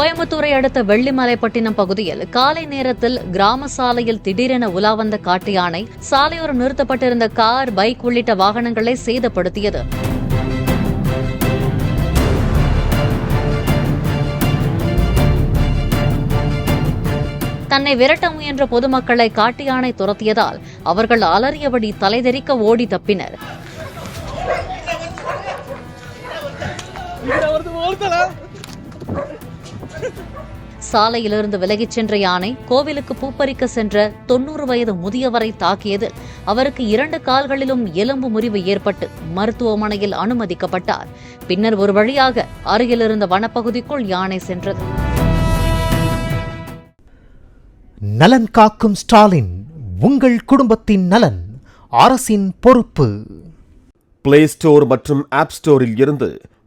கோயம்புத்தூரை அடுத்த வெள்ளிமலைப்பட்டினம் பகுதியில் காலை நேரத்தில் கிராம சாலையில் திடீரென உலா வந்த காட்டு யானை சாலையோரம் நிறுத்தப்பட்டிருந்த கார் பைக் உள்ளிட்ட வாகனங்களை சேதப்படுத்தியது. தன்னை விரட்ட முயன்ற பொதுமக்களை காட்டு யானை துரத்தியதால் அவர்கள் அலறியபடி தலைதெறிக்க ஓடி தப்பினர். சாலையிலிருந்து விலகிச் சென்ற யானை கோவிலுக்கு பூப்பறிக்க சென்ற தொன்னூறு வயது முதியவரை தாக்கியது அவருக்கு இரண்டு கால்களிலும் எலும்பு முறிவு ஏற்பட்டு மருத்துவமனையில் அனுமதிக்கப்பட்டார். பின்னர் ஒரு வழியாக அருகிலிருந்த வனப்பகுதிக்குள் யானை சென்றது. நலன் காக்கும் ஸ்டாலின் உங்கள் குடும்பத்தின் நலன் அரசின் பொறுப்பு. பிளே ஸ்டோர் மற்றும் ஆப் ஸ்டோரில் இருந்து